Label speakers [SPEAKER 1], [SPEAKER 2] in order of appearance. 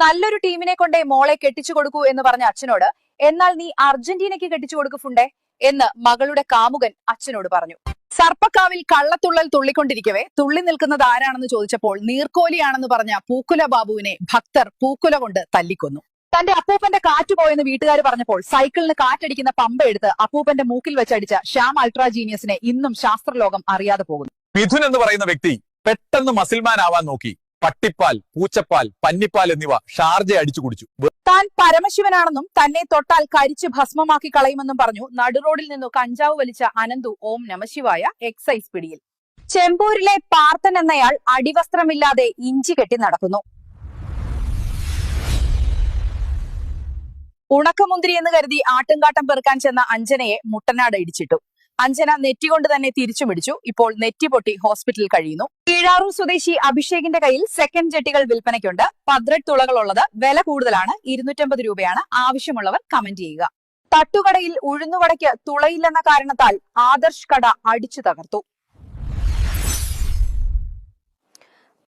[SPEAKER 1] നല്ലൊരു ടീമിനെ കൊണ്ടേ മോളെ കെട്ടിച്ചു കൊടുക്കൂ എന്ന് പറഞ്ഞ അച്ഛനോട് എന്നാൽ നീ അർജന്റീനയ്ക്ക് കെട്ടിച്ചു കൊടുക്കു എന്ന് മകളുടെ കാമുകൻ അച്ഛനോട് പറഞ്ഞു. സർപ്പക്കാവിൽ കള്ളത്തുള്ളൽ തുള്ളിക്കൊണ്ടിരിക്കവേ തുള്ളി നിൽക്കുന്നത് ആരാണെന്ന് ചോദിച്ചപ്പോൾ നീർക്കോലിയാണെന്ന് പറഞ്ഞ പൂക്കുല ബാബുവിനെ ഭക്തർ പൂക്കുല കൊണ്ട് തല്ലിക്കൊന്നു. തന്റെ അപ്പൂപ്പന്റെ കാറ്റ് പോയെന്ന് വീട്ടുകാർ പറഞ്ഞപ്പോൾ സൈക്കിളിന് കാറ്റടിക്കുന്ന പമ്പ എടുത്ത് അപ്പൂപ്പന്റെ മൂക്കിൽ വെച്ചടിച്ച ശ്യാം അൾട്രാ ജീനിയസിനെ ഇന്നും ശാസ്ത്രലോകം അറിയാതെ പോകുന്നു.
[SPEAKER 2] മിഥുൻ എന്ന് പറയുന്ന വ്യക്തി പെട്ടെന്ന് മസിൽമാൻ ആവാൻ നോക്കി. പട്ടിപ്പാൽ പൂച്ചപ്പാൽ പന്നിപ്പാൽ എന്നിവ ഷാർജ അടിച്ചു കുടിച്ചു.
[SPEAKER 1] താൻ പരമശിവനാണെന്നും തന്നെ തൊട്ടാൽ കരിച്ച് ഭസ്മമാക്കി കളയുമെന്നും പറഞ്ഞു നടുറോഡിൽ നിന്നു കഞ്ചാവ് വലിച്ച അനന്തു ഓം നമശിവായ എക്സൈസ് പിടിയിൽ. ചെമ്പൂരിലെ പാർത്തൻ എന്നയാൾ അടിവസ്ത്രമില്ലാതെ ഇഞ്ചി കെട്ടി നടക്കുന്നു. ഉണക്കമുന്തിരി എന്ന് കരുതി ആട്ടുംകാട്ടം പെറുക്കാൻ ചെന്ന അഞ്ജനയെ മുട്ടനാട് ഇടിച്ചിട്ടു. അഞ്ജന നെറ്റികൊണ്ട് തന്നെ തിരിച്ചു പിടിച്ചു. ഇപ്പോൾ നെറ്റി പൊട്ടി ഹോസ്പിറ്റലിൽ കഴിയുന്നു. കീഴാറൂർ സ്വദേശി അഭിഷേകിന്റെ കയ്യിൽ സെക്കൻഡ് ജെട്ടികൾ വിൽപ്പനയ്ക്കുണ്ട്. പദ്രഡ് തുളകളുള്ളത് വില കൂടുതലാണ്. ഇരുന്നൂറ്റമ്പത് രൂപയാണ് ആവശ്യമുള്ളവർ കമന്റ് ചെയ്യുക. തട്ടുകടയിൽ ഉഴുന്നുവടയ്ക്ക് തുളയില്ലെന്ന കാരണത്താൽ ആദർശ് കട അടിച്ചു തകർത്തു.